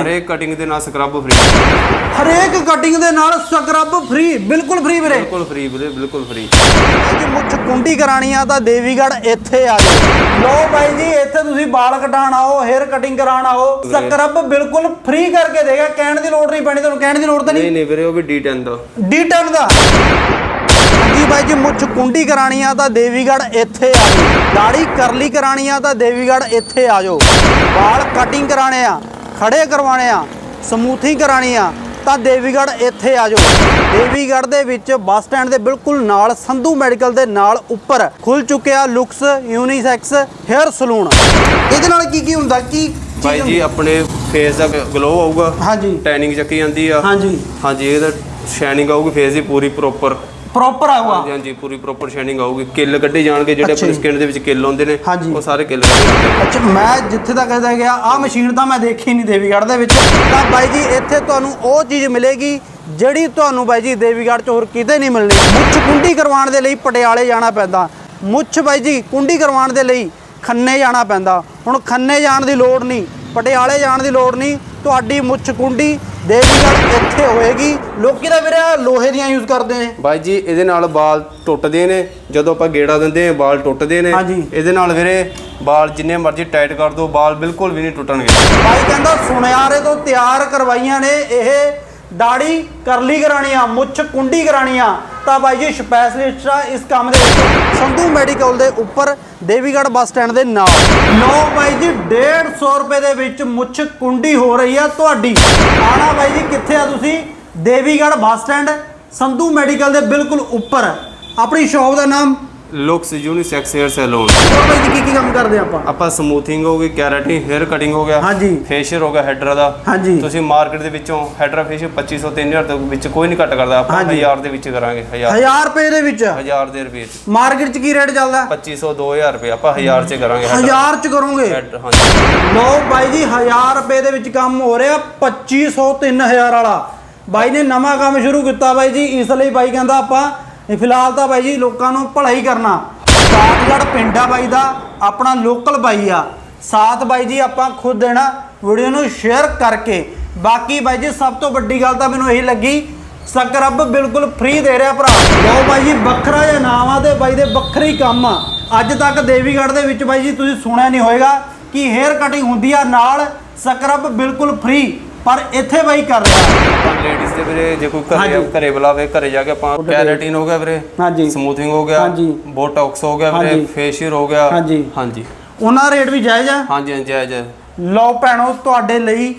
ਹਰੇਕ ਕਟਿੰਗ ਦੇ ਨਾਲ ਸਕਰਬ ਫ੍ਰੀ ਹਰੇਕ ਕਟਿੰਗ ਦੇ ਨਾਲ ਸਕਰਬ ਫ੍ਰੀ ਬਿਲਕੁਲ ਫ੍ਰੀ ਵੀਰੇ। ਬਿਲਕੁਲ ਫ੍ਰੀ ਵੀਰੇ ਬਿਲਕੁਲ ਫ੍ਰੀ ਜੇ ਮੁੱਛ ਕੁੰਡੀ ਕਰਾਣੀ ਆ ਤਾਂ ਦੇਵੀਗੜ ਇੱਥੇ ਆ ਜਾਓ। ਲੋ ਬਾਈ ਜੀ ਇੱਥੇ ਤੁਸੀਂ ਵਾਲ ਕਟਾਣ ਆਓ ਹੇਅਰ ਕਟਿੰਗ ਕਰਾਣ ਆਓ। ਸਕਰਬ ਬਿਲਕੁਲ ਫ੍ਰੀ ਕਰਕੇ ਦੇਗਾ ਕਹਿਣ ਦੀ ਲੋੜ ਨਹੀਂ ਪੈਣੀ ਤੁਹਾਨੂੰ ਕਹਿਣ ਦੀ ਲੋੜ ਤਾਂ ਨਹੀਂ। ਨਹੀਂ ਨਹੀਂ ਵੀਰੇ ਉਹ ਵੀ D10 ਦਾ। D10 ਦਾ। ਜੀ ਬਾਈ ਜੀ ਮੁੱਛ ਕੁੰਡੀ ਕਰਾਣੀ ਆ ਤਾਂ ਦੇਵੀਗੜ ਇੱਥੇ ਆ ਜਾਓ। ਦਾੜੀ ਕਰਲੀ ਕਰਾਣੀ ਆ ਤਾਂ ਦੇਵੀਗੜ ਇੱਥੇ ਆ ਜਾਓ। ਵਾਲ ਕਟਿੰਗ ਕਰਾਣੇ ਆ। ਖੜੇ ਕਰਵਾਣੇ ਆ ਸਮੂਥਿੰਗ ਕਰਾਣੀ ਆ ਤਾਂ ਦੇਵੀਗੜ ਇੱਥੇ ਆ ਜਾਓ। ਦੇਵੀਗੜ ਦੇ ਵਿੱਚ ਬੱਸ ਸਟੈਂਡ ਦੇ ਬਿਲਕੁਲ ਨਾਲ ਸੰਧੂ ਮੈਡੀਕਲ ਦੇ ਨਾਲ ਉੱਪਰ ਖੁੱਲ ਚੁੱਕਿਆ ਲੁਕਸ ਯੂਨੀਸੈਕਸ ਹੇਅਰ ਸਲੂਨ ਇਹਦੇ ਨਾਲ ਕੀ ਕੀ ਹੁੰਦਾ? ਕੀ ਹੁੰਦੀ? ਜੀ ਆਪਣੇ ਫੇਸ ਦਾ ਗਲੋ ਆਊਗਾ ਹਾਂਜੀ। ਟੈਨਿੰਗ ਚੱਕੀ ਜਾਂਦੀ ਆ। ਹਾਂਜੀ। ਹਾਂਜੀ ਇਹਦਾ ਸ਼ਾਈਨਿੰਗ ਆਊਗੀ ਫੇਸ ਦੀ ਪੂਰੀ ਪ੍ਰੋਪਰ ਪ੍ਰੋਪਰ ਆਊਗਾ। ਹਾਂਜੀ ਹਾਂਜੀ ਪੂਰੀ ਪ੍ਰੋਪਰ ਸ਼ਾਈਨਿੰਗ ਆਊਗੀ। ਕਿੱਲ ਕੱਢੇ ਜਾਣਗੇ ਜਿਹੜੇ ਆਪਣੇ। ਸਕਿਨ ਦੇ ਵਿੱਚ ਕਿੱਲ ਹੁੰਦੇ ਨੇ ਹਾਂਜੀ। ਉਹ ਸਾਰੇ ਕਿੱਲ ਅੱਛਾ ਮੈਂ ਜਿੱਥੇ ਤੱਕ ਇਹਦਾ ਗਿਆ ਆ ਮਸ਼ੀਨ ਤਾਂ ਮੈਂ ਦੇਖੀ ਨਹੀਂ ਦੇਵੀਗੜ੍ਹ ਦੇ ਵਿੱਚ। ਤਾਂ ਬਾਈ ਜੀ ਇੱਥੇ ਤੁਹਾਨੂੰ ਉਹ ਚੀਜ਼ ਮਿਲੇਗੀ ਜਿਹੜੀ ਤੁਹਾਨੂੰ ਬਾਈ ਜੀ ਦੇਵੀਗੜ੍ਹ 'ਚ ਹੋਰ ਕਿਤੇ ਨਹੀਂ ਮਿਲਣੀ। ਮੁੱਛ ਕੁੰਡੀ ਕਰਵਾਉਣ ਦੇ ਲਈ ਪਟਿਆਲੇ ਜਾਣਾ ਪੈਂਦਾ। ਮੁੱਛ ਬਾਈ ਜੀ ਕੁੰਡੀ ਕਰਵਾਉਣ ਦੇ ਲਈ ਖੰਨੇ ਜਾਣਾ ਪੈਂਦਾ। ਹੁਣ ਖੰਨੇ ਜਾਣ ਦੀ ਲੋੜ ਨਹੀਂ ਪਟਿਆਲੇ ਜਾਣ ਦੀ ਲੋੜ ਨਹੀਂ। ਤੁਹਾਡੀ ਮੁੱਛ ਕੁੰਡੀ ਦੇਵੀਗੜ੍ਹ ਇੱਥੇ ਹੋਏਗੀ। ਲੋਕੀ ਤਾਂ ਵੀਰੇ ਆਹ ਲੋਹੇ ਦੀਆਂ ਯੂਜ਼ ਕਰਦੇ ਨੇ। ਬਾਈ ਜੀ ਇਹਦੇ ਨਾਲ ਵਾਲ ਟੁੱਟਦੇ ਨੇ। ਜਦੋਂ ਆਪਾਂ ਗੇੜਾ ਦਿੰਦੇ ਆ ਵਾਲ ਟੁੱਟਦੇ ਨੇ। ਹਾਂਜੀ। ਇਹਦੇ ਨਾਲ ਵੀਰੇ ਵਾਲ ਜਿੰਨੇ ਮਰਜ਼ੀ ਟਾਈਟ ਕਰ ਦੋ ਵਾਲ ਬਿਲਕੁਲ ਵੀ ਨਹੀਂ ਟੁੱਟਣਗੇ। ਭਾਈ ਕਹਿੰਦਾ ਸੁਨਿਆਰੇ ਤੋਂ ਤਿਆਰ ਕਰਵਾਈਆਂ ਨੇ ਇਹ ਦਾੜੀ ਕਰਲੀ ਕਰਾਣੀ ਆ ਮੁੱਛ ਕੁੰਡੀ ਕਰਾਣੀ ਆ ਤਾਂ ਬਾਈ ਜੀ ਸਪੈਸ਼ਲਿਸਟ ਆ ਇਸ ਕੰਮ ਦੇ ਵਿੱਚ। ਸੰਧੂ ਮੈਡੀਕਲ ਦੇ ਉੱਪਰ, ਦੇਵੀਗੜ੍ਹ ਬੱਸ ਸਟੈਂਡ ਦੇ ਨਾਲ। ਲੋ ਬਾਈ ਜੀ 150 ਰੁਪਏ ਦੇ ਵਿੱਚ ਮੁੱਛ ਕੁੰਡੀ ਹੋ ਰਹੀ ਆ ਤੁਹਾਡੀ। ਆਣਾ ਬਾਈ ਜੀ, ਕਿੱਥੇ ਆ ਤੁਸੀਂ? Devigarh bus stand, Sandhu medical ਦੇ ਬਿਲਕੁਲ ਉੱਪਰ। ਆਪਣੀ ਸ਼ਾਪ ਦਾ ਨਾਮ ਲੁਕਸ ਯੂਨੀਸੈਕਸ ਹੇਅਰ ਸੈਲੂਨ ਬਾਈ ਜੀ ਕੀ ਕੀ ਕੰਮ ਕਰਦੇ ਆਪਾਂ? ਆਪਾਂ ਸਮੂਥਿੰਗ ਹੋ ਗਈ ਕੈਰਾਟਿਨ ਹੇਅਰ ਕਟਿੰਗ ਹੋ ਗਿਆ। ਹਾਂਜੀ। ਫੇਸ਼ੀਅਲ ਹੋ ਗਿਆ ਹੈਡਰ ਦਾ। ਹਾਂਜੀ। ਤੁਸੀਂ ਮਾਰਕੀਟ ਦੇ ਵਿੱਚੋਂ ਹੈਡਰ ਫੇਸ਼ੀਅਲ 2500 3000 ਦੇ ਵਿੱਚ ਕੋਈ ਨਹੀਂ ਘੱਟ ਕਰਦਾ। ਆਪਾਂ ਹਾਂਜੀ। 1000 ਦੇ ਵਿੱਚ ਕਰਾਂਗੇ 1000 1000 ਰੁਪਏ ਦੇ ਵਿੱਚ? 1000 ਦੇ ਰੁਪਏ ਚ। ਮਾਰਕੀਟ 'ਚ ਕੀ ਰੇਟ ਚੱਲਦਾ? 2500 2000 ਰੁਪਏ। ਆਪਾਂ 1000 ਚ ਕਰਾਂਗੇ header। ਹਜ਼ਾਰ ਚ ਕਰੋਗੇ? Header, ਹਾਂਜੀ। ਲੋ ਬਾਈ ਜੀ 1000 ਰੁਪਏ ਦੇ ਵਿੱਚ ਕੰਮ ਹੋ ਰਿਹਾ 2500 3000 ਵਾਲਾ। ਬਾਈ ਨੇ ਨਵਾਂ ਕੰਮ ਸ਼ੁਰੂ ਕੀਤਾ ਬਾਈ ਜੀ ਇਸ ਲਈ ਬਾਈ ਕਹਿੰਦਾ ਆਪਾਂ ਇਹ ਫਿਲਹਾਲ ਤਾਂ ਬਾਈ ਜੀ ਲੋਕਾਂ ਨੂੰ ਭਲਾ ਹੀ ਕਰਨਾ। ਸਾਤਗੜ ਪਿੰਡ ਆ ਬਾਈ ਦਾ, ਆਪਣਾ ਲੋਕਲ ਬਾਈ ਆ। ਸਾਥ ਬਾਈ ਜੀ ਆਪਾਂ ਖੁਦ ਦੇਣਾ, ਵੀਡੀਓ ਨੂੰ ਸ਼ੇਅਰ ਕਰਕੇ। ਬਾਕੀ ਬਾਈ ਜੀ ਸਭ ਤੋਂ ਵੱਡੀ ਗੱਲ ਤਾਂ ਮੈਨੂੰ ਇਹੀ ਲੱਗੀ, ਸਕਰਬ ਬਿਲਕੁਲ ਫ੍ਰੀ ਦੇ ਰਿਹਾ ਭਰਾ। ਲਓ ਬਾਈ ਜੀ ਵੱਖਰਾ ਜਿਹਾ ਨਾਮ ਆ ਤੇ ਬਾਈ ਦੇ ਵੱਖਰੇ ਕੰਮ ਆ। ਅੱਜ ਤੱਕ ਦੇਵੀਗੜ੍ਹ ਦੇ ਵਿੱਚ ਬਾਈ ਜੀ ਤੁਸੀਂ ਸੁਣਿਆ ਨਹੀਂ ਹੋਏਗਾ ਕਿ ਹੇਅਰ ਕਟਿੰਗ ਹੁੰਦੀ ਆ ਨਾਲ, ਸਕਰਬ ਬਿਲਕੁਲ ਫ੍ਰੀ ਪਰ ਇੱਥੇ ਬਾਈ ਕਰ ਰਿਹਾ ਲੇਡੀਜ਼ ਦੇ ਵੀਰੇ ਜੇ ਕੋਈ ਘਰੇ ਹਾਂਜੀ। ਘਰੇ ਬੁਲਾਵੇ ਘਰੇ ਜਾ ਕੇ ਆਪਾਂ ਕੈਰਾਟਿਨ ਹੋ ਗਿਆ ਵੀਰੇ ਹਾਂਜੀ ਸਮੂਥਿੰਗ ਹੋ ਗਿਆ ਹਾਂਜੀ। ਬੋਟੌਕਸ ਹੋ ਗਿਆ ਵੀਰੇ ਹਾਂਜੀ। ਫੇਸ਼ੀਅਲ ਹੋ ਗਿਆ ਹਾਂਜੀ। ਹਾਂਜੀ ਉਹਨਾਂ ਦਾ ਰੇਟ ਵੀ ਜਾਇਜ਼ ਆ ਹਾਂਜੀ ਹਾਂਜੀ ਜੈ ਜੈ ਲਓ ਭੈਣੋ ਤੁਹਾਡੇ ਲਈ